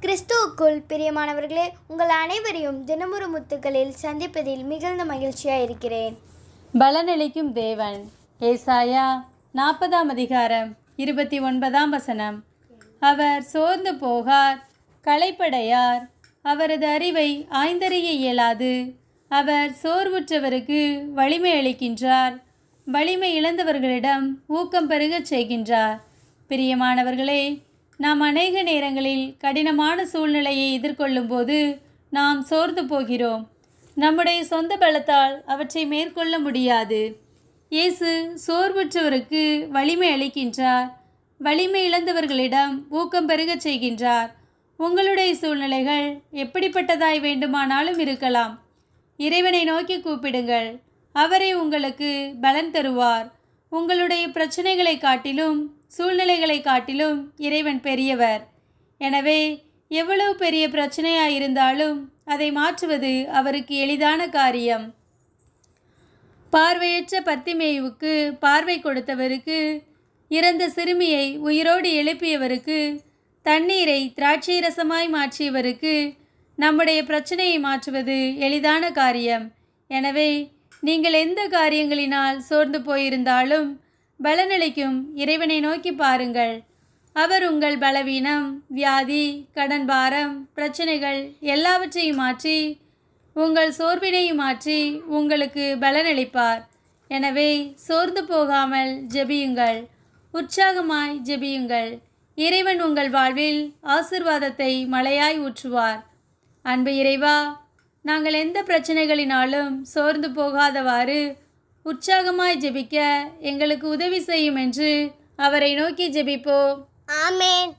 கிறிஸ்துவுக்குள் பிரியமானவர்களே உங்கள் அனைவரையும் தினமொரு முத்துக்களில் சந்திப்பதில் மிகுந்த மகிழ்ச்சியாக இருக்கிறேன். பலனளிக்கும் தேவன் ஏசாயா நாற்பதாம் அதிகாரம் இருபத்தி ஒன்பதாம் வசனம். அவர் சோர்ந்து போகார் களைப்படையார் அவரது அறிவை ஆய்ந்தறிய இயலாது. அவர் சோர்வுற்றவருக்கு வலிமை அளிக்கின்றார் வலிமை இழந்தவர்களிடம் ஊக்கம் பெருகச் செய்கின்றார். பிரியமானவர்களே நாம் அநேக நேரங்களில் கடினமான சூழ்நிலையை எதிர்கொள்ளும்போது நாம் சோர்ந்து போகிறோம். நம்முடைய சொந்த பலத்தால் அவற்றை மேற்கொள்ள முடியாது. இயேசு சோர்வுற்றவருக்கு வலிமை அளிக்கின்றார். வலிமை இழந்தவர்களிடம் ஊக்கம் பெருகச் செய்கின்றார். உங்களுடைய சூழ்நிலைகள் எப்படிப்பட்டதாய் வேண்டுமானாலும் இருக்கலாம். இறைவனை நோக்கி கூப்பிடுங்கள். அவரை உங்களுக்கு பலன் தருவார். உங்களுடைய பிரச்சனைகளை காட்டிலும் சூழ்நிலைகளை காட்டிலும் இறைவன் பெரியவர். எனவே எவ்வளவு பெரிய பிரச்சனையாக இருந்தாலும் அதை மாற்றுவது அவருக்கு எளிதான காரியம். பார்வையற்ற பத்திமேயுவுக்கு பார்வை கொடுத்தவருக்கு இறந்த சிறுமியை உயிரோடு எழுப்பியவருக்கு தண்ணீரை திராட்சை ரசமாய் மாற்றியவருக்கு நம்முடைய பிரச்சனையை மாற்றுவது எளிதான காரியம். எனவே நீங்கள் எந்த காரியங்களினால் சோர்ந்து போயிருந்தாலும் பலனளிக்கும் இறைவனை நோக்கி பாருங்கள். அவர் உங்கள் பலவீனம் வியாதி கடன் பாரம் பிரச்சனைகள் எல்லாவற்றையும் மாற்றி உங்கள் சோர்வினையும் மாற்றி உங்களுக்கு பலனளிப்பார். எனவே சோர்ந்து போகாமல் ஜெபியுங்கள். உற்சாகமாய் ஜெபியுங்கள். இறைவன் உங்கள் வாழ்வில் ஆசிர்வாதத்தை மழையாய் ஊற்றுவார். அன்பு இறைவா நாங்கள் எந்த பிரச்சனைகளினாலும் சோர்ந்து போகாதவாறு உற்சாகமாய் ஜெபிக்க எங்களுக்கு உதவி செய்யும் என்று அவரை நோக்கி ஜெபிப்போம். ஆமேன்.